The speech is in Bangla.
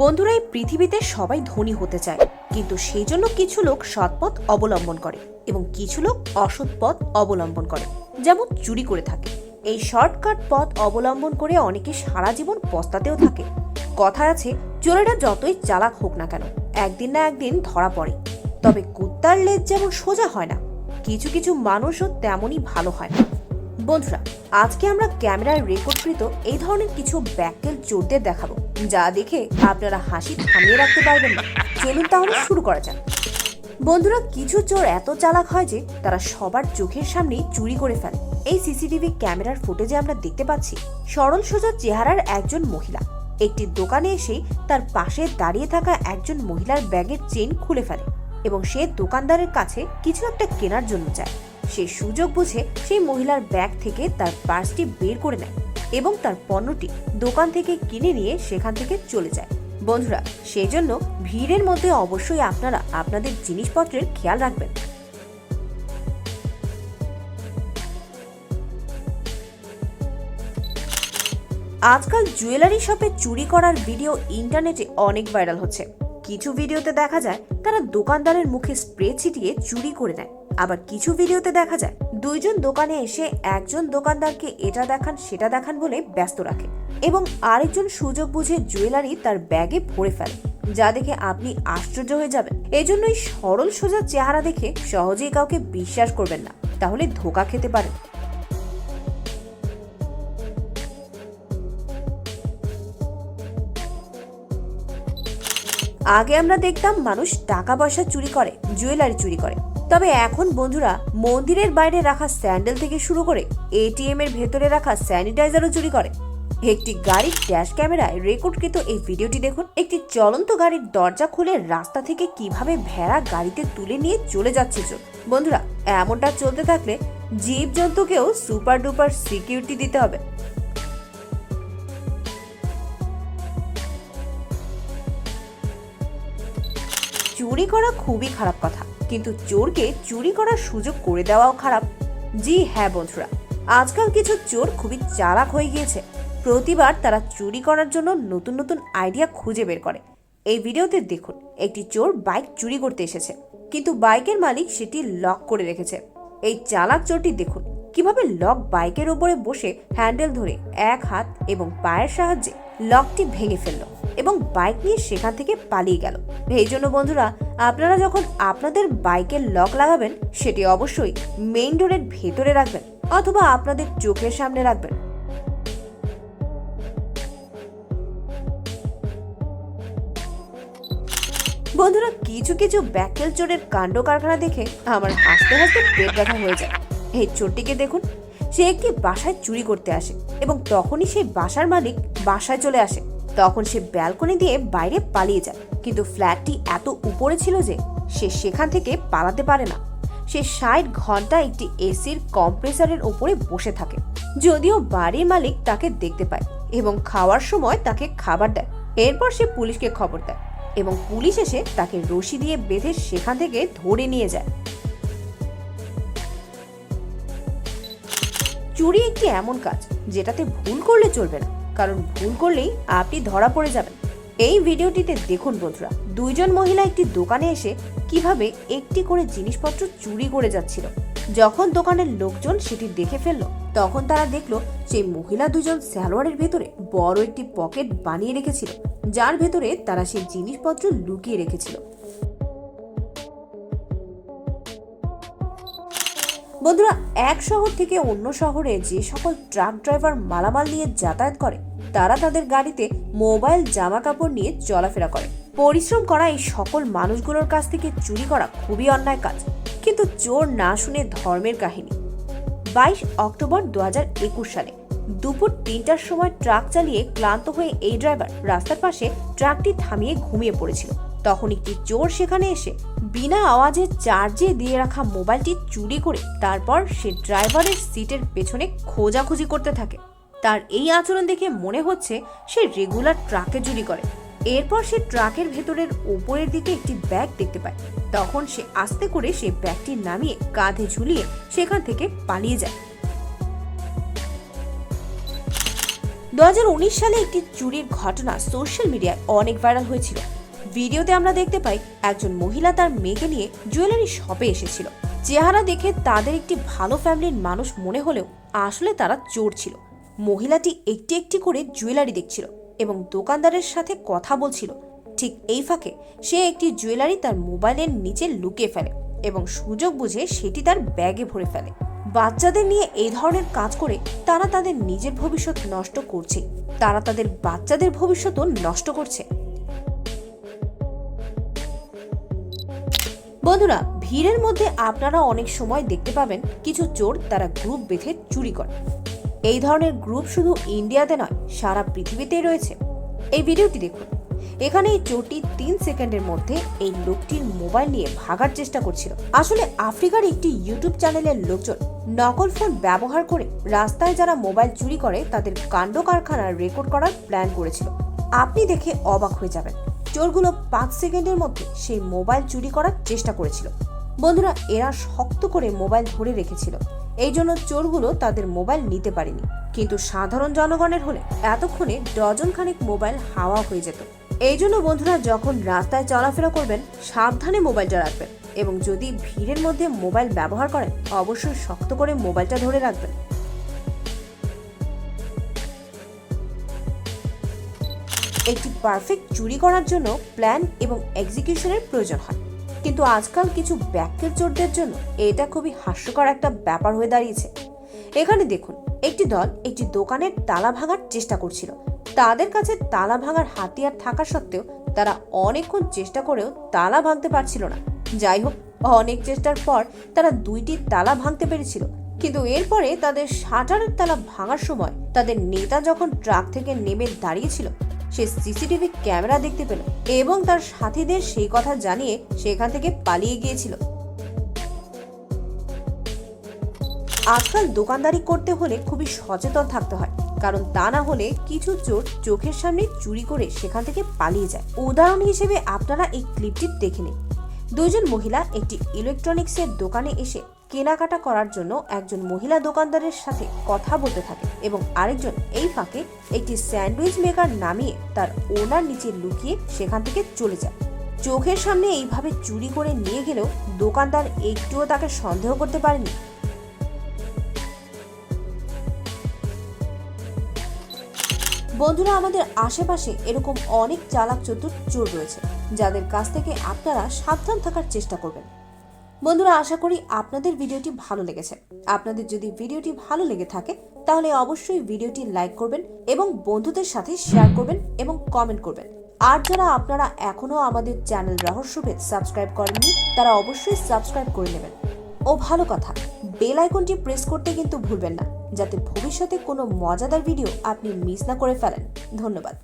বন্ধুরা, এই পৃথিবীতে সবাই ধনী হতে চায়, কিন্তু সেই জন্য কিছু লোক সৎপথ অবলম্বন করে এবং কিছু লোক অসৎ পথ অবলম্বন করে, যেমন চুরি করে থাকে। এই শর্টকাট পথ অবলম্বন করে অনেকে সারা জীবন পস্তাতেও থাকে। কথা আছে, চোরেরা যতই চালাক হোক না কেন, একদিন না একদিন ধরা পড়ে। তবে কুত্তার লেজ যেমন সোজা হয় না, কিছু কিছু মানুষও তেমনই ভালো হয় না। বন্ধুরা, আজকে আমরা ক্যামেরায় রেকর্ডকৃত এই ধরনের কিছু ব্যাকটেল চোরদের দেখাবো, যা দেখে আপনারা হাসি থামিয়ে রাখতে পারবেন না। চলুন তাহলে শুরু করা যাক। বন্ধুরা, কিছু চোর এত চালাক হয় যে তারা সবার চোখের সামনেই চুরি করে ফেলে। এই সিসিটিভি ক্যামেরার ফুটেজে আমরা দেখতে পাচ্ছি, সরল সোজা চেহারার একজন মহিলা। একটি দোকানে এসেই তার পাশে দাঁড়িয়ে থাকা একজন মহিলার ব্যাগের চেন খুলে ফেলে। এবং সে দোকানদারের কাছে কিছু একটা কেনার জন্য চায় সে সুযোগ বুঝে সেই মহিলার ব্যাগ থেকে তার পার্সটি বের করে নেয় এবং তার পণ্যটি দোকান থেকে কিনে নিয়ে সেখান থেকে চলে যায়। বন্ধুরা সেই জন্য ভিড়ের মধ্যে অবশ্যই আপনারা আপনাদের জিনিসপত্রের খেয়াল রাখবেন। আজকাল জুয়েলারি শপে চুরি করার ভিডিও ইন্টারনেটে অনেক ভাইরাল হচ্ছে। কিছু ভিডিওতে দেখা যায় তারা দোকানদারের মুখে স্প্রে ছিটিয়ে চুরি করে নেয়। আবার কিছু ভিডিওতে দেখা যায় দুইজন দোকানে এসে একজন দোকানদারকে এটা দেখান, সেটা দেখান বলে ব্যস্ত রাখে এবং আরেকজন সুযোগ বুঝে জুয়েলারি তার ব্যাগে ভরে ফেলে, যা দেখে আপনি আশ্চর্য হয়ে যাবেন। এজন্যই সরল সোজা চেহারা দেখে সহজেই কাউকে বিশ্বাস করবেন না। তাহলে ধোকা খেতে পারেন। আগে আমরা দেখতাম মানুষ টাকা পয়সা চুরি করে, জুয়েলারি চুরি করে। তবে এখন বন্ধুরা, মন্দিরের বাইরে রাখা স্যান্ডেল থেকে শুরু করে এটিএম এর ভেতরে রাখা স্যানিটাইজারও চুরি করে। একটি গাড়ির ড্যাশ ক্যামেরায় রেকর্ডকৃত এই ভিডিওটি দেখুন। একটি চলন্ত গাড়ির দরজা খুলে রাস্তা থেকে কীভাবে ভেড়া গাড়িতে তুলে নিয়ে চলে যাচ্ছে চোর। বন্ধুরা, এমনটা চলতে থাকলে জীবজন্তুকেও সুপার ডুপার সিকিউরিটি দিতে হবে। চুরি করা খুবই খারাপ কথা। কিন্তু চোরকে চুরি করার সুযোগ করে দেওয়াও খারাপ। জি হ্যাঁ বন্ধুরা, আজকাল কিছু চোর খুবই চালাক হয়ে গিয়েছে। প্রতিবার তারা চুরি করার জন্য নতুন নতুন আইডিয়া খুঁজে বের করে। এই ভিডিওতে দেখুন, একটি চোর বাইক চুরি করতে এসেছে, কিন্তু বাইকের মালিক সেটি লক করে রেখেছে। এই চালাক চোরটি দেখুন, কীভাবে লক বাইকের ওপরে বসে হ্যান্ডেল ধরে এক হাত এবং পায়ের সাহায্যে লকটি ভেঙে ফেলল। এবং বাইক নিয়ে সেখান থেকে পালিয়ে গেল। এই জন্য বন্ধুরা, আপনারা যখন আপনাদের বাইকের লক লাগাবেন, সেটি অবশ্যই মেইন ডোরের ভেতরে রাখবেন অথবা আপনাদের চোখের সামনে রাখবেন। বন্ধুরা, কিছু কিছু ব্যাকেল চোরের কাণ্ড কারখানা দেখে আমার হাসতে হাসতে পেট ব্যথা হয়ে যায়। এই চোরটিকে দেখুন, সে একটি বাসায় চুরি করতে আসে এবং তখনই সেই বাসার মালিক বাসায় চলে আসে। তখন সে ব্যালকনি দিয়ে বাইরে পালিয়ে যায়। কিন্তু ফ্ল্যাটটি এত উপরে ছিল যে সে সেখান থেকে পালাতে পারে না। সে ষাট ঘণ্টা একটি এসির কম্প্রেসারের ওপরে বসে থাকে। যদিও বাড়ির মালিক তাকে দেখতে পায় এবং খাওয়ার সময় তাকে খাবার দেয়। এরপর সে পুলিশকে খবর দেয় এবং পুলিশ এসে তাকে রশি দিয়ে বেঁধে সেখান থেকে ধরে নিয়ে যায়। চুরি একটি এমন কাজ যেটাতে ভুল করলে চলবে না। কারণ ভুল করলেই আপনি ধরা পড়ে যাবেন। এই ভিডিওটিতে দেখুন বন্ধুরা, দুইজন মহিলা একটি দোকানে এসে কীভাবে একটি করে জিনিসপত্র চুরি করে যাচ্ছিল। যখন দোকানের লোকজন সেটি দেখে ফেলল, তখন তারা দেখল সেই মহিলা দুজন সালোয়ারের ভেতরে বড় একটি পকেট বানিয়ে রেখেছিল, যার ভেতরে তারা সেই জিনিসপত্র লুকিয়ে রেখেছিল। বন্ধুরা, এক শহর থেকে অন্য শহরে যে সকল ট্রাক ড্রাইভার মালামাল নিয়ে যাতায়াত করে, তারা তাদের গাড়িতে মোবাইল জামা কাপড় নিয়ে চলাফেরা করে। পরিশ্রম করা এই সকল মানুষগুলোর কাছ থেকে চুরি করা খুবই অন্যায় কাজ। কিন্তু চোর না শুনে ধর্মের কাহিনী। বাইশ অক্টোবর দু হাজার একুশ সালে দুপুর তিনটার সময় ট্রাক চালিয়ে ক্লান্ত হয়ে এই ড্রাইভার রাস্তার পাশে ট্রাকটি থামিয়ে ঘুমিয়ে পড়েছিল। তখন একটি চোর সেখানে এসে বিনা আওয়াজে চার্জে দিয়ে রাখা মোবাইলটি চুরি করে তারপর সে ড্রাইভারের সিটের পেছনে খোঁজাখুঁজি করতে থাকে। তার এই আচরণ দেখে মনে হচ্ছে সে রেগুলার ট্রাকে চুরি করে। এরপর সে ট্রাকের ভেতরের ওপরের দিকে একটি ব্যাগ দেখতে পায়। তখন সে আস্তে করে সেই ব্যাগটি নামিয়ে কাঁধে ঝুলিয়ে সেখান থেকে পালিয়ে যায়। দু হাজার উনিশ সালে একটি চুরির ঘটনা সোশ্যাল মিডিয়ায় অনেক ভাইরাল হয়েছিল। ভিডিওতে আমরা দেখতে পাই একজন মহিলা তার মেয়েকে নিয়ে জুয়েলারি শপে এসেছিল। চেহারা দেখে তাদের একটি ভালো ফ্যামিলির মানুষ মনে হলেও আসলে তারা চোর ছিল। মহিলাটি একটি একটি করে জুয়েলারি দেখছিল এবং দোকানদারের সাথে কথা বলছিল। ঠিক এই ফাঁকে সে একটি জুয়েলারি তার মোবাইলের নিচে লুকিয়ে ফেলে এবং সুযোগ বুঝে সেটি তার ব্যাগে ভরে ফেলে। বাচ্চাদের নিয়ে এই ধরনের কাজ করে তারা তাদের নিজের ভবিষ্যৎ নষ্ট করছে। তারা তাদের বাচ্চাদের ভবিষ্যৎও নষ্ট করছে। বন্ধুরা, ভিড়ের মধ্যে আপনারা অনেক সময় দেখতে পাবেন কিছু চোর তারা গ্রুপ বেঁধে চুরি করে। এই ধরনের গ্রুপ শুধু ইন্ডিয়াতে নয়, সারা পৃথিবীতেই রয়েছে। এই ভিডিওটি দেখুন। এখানে এই চোরটি তিন সেকেন্ডের মধ্যে এই লোকটির মোবাইল নিয়ে ভাগার চেষ্টা করছিল। আসলে আফ্রিকার একটি ইউটিউব চ্যানেলের লোকজন নকল ফোন ব্যবহার করে রাস্তায় যারা মোবাইল চুরি করে, তাদের কাণ্ড কারখানা রেকর্ড করার প্ল্যান করেছিল। আপনি দেখে অবাক হয়ে যাবেন। চোরগুলো পাঁচ সেকেন্ডের মধ্যে সেই মোবাইল চুরি করার চেষ্টা করেছিল। বন্ধুরা, এরা শক্ত করে মোবাইল ধরে রেখেছিল। এই জন্য চোরগুলো তাদের মোবাইল নিতে পারেনি। কিন্তু সাধারণ জনগণের হলে এতক্ষণে ডজন খানিক মোবাইল হাওয়া হয়ে যেত। এই জন্য বন্ধুরা, যখন রাস্তায় চলাফেরা করবেন, সাবধানে মোবাইলটা রাখবেন এবং যদি ভিড়ের মধ্যে মোবাইল ব্যবহার করেন, অবশ্যই শক্ত করে মোবাইলটা ধরে রাখবেন। একটি পারফেক্ট চুরি করার জন্য প্ল্যান এবং এক্সিকিউশনের প্রয়োজন হয়। কিন্তু আজকাল কিছু ব্যাকের চোরদের জন্য এটা খুবই হাস্যকর একটা ব্যাপার হয়ে দাঁড়িয়েছে। এখানে দেখুন, একটি দল একটি দোকানের তালা ভাঙার চেষ্টা করছিল। তাদের কাছে তালা ভাঙার হাতিয়ার থাকা সত্ত্বেও তারা অনেকক্ষণ চেষ্টা করেও তালা ভাঙতে পারছিল না। যাই হোক, অনেক চেষ্টার পর তারা দুইটি তালা ভাঙতে পেরেছিল। কিন্তু এরপরে তাদের শাটারের তালা ভাঙার সময় তাদের নেতা যখন ট্রাক থেকে নেমে দাঁড়িয়েছিল সে সিসিটিভি ক্যামেরা দেখতে পেল এবং তার সাথীদের সেই কথা জানিয়ে সেখান থেকে পালিয়ে গিয়েছিল। আজকাল দোকানদারি করতে হলে খুবই সচেতন থাকতে হয়, কারণ তা না হলে কিছু চোর চোখের সামনে চুরি করে সেখান থেকে পালিয়ে যায়। উদাহরণ হিসেবে আপনারা এই ক্লিপটি দেখে নিন। দুজন মহিলা একটি ইলেকট্রনিক্সের দোকানে এসে কেনাকাটা করার জন্য একজন মহিলা দোকানদারের সাথে কথা বলতে থাকে এবং আরেকজন এই ফাঁকে একটি স্যান্ডউইচ মেকার নামিয়ে তার ওনার নিচে লুকিয়ে সেখান থেকে চলে যায়। চোখের সামনে এইভাবে চুরি করে নিয়ে গেলেও দোকানদার একটুও তাকে সন্দেহ করতে পারেনি। বন্ধুরা, আমাদের আশেপাশে এরকম অনেক চালাক চতুর চোর রয়েছে। যাদের কাছ থেকে আপনারা সাবধান থাকার চেষ্টা করবেন। বন্ধুরা, আশা করি আপনাদের ভিডিওটি ভালো লেগেছে। আপনাদের যদি ভিডিওটি ভালো লেগে থাকে, তাহলে অবশ্যই ভিডিওটি লাইক করবেন এবং বন্ধুদের সাথে শেয়ার করবেন এবং কমেন্ট করবেন। আর যারা আপনারা এখনও আমাদের চ্যানেল রহস্যভেদ সাবস্ক্রাইব করেননি, তারা অবশ্যই সাবস্ক্রাইব করে নেবেন। ও ভালো কথা, বেল আইকনটি প্রেস করতে কিন্তু ভুলবেন না, যাতে ভবিষ্যতে কোনো মজাদার ভিডিও আপনি মিস না করে ফেলেন। ধন্যবাদ।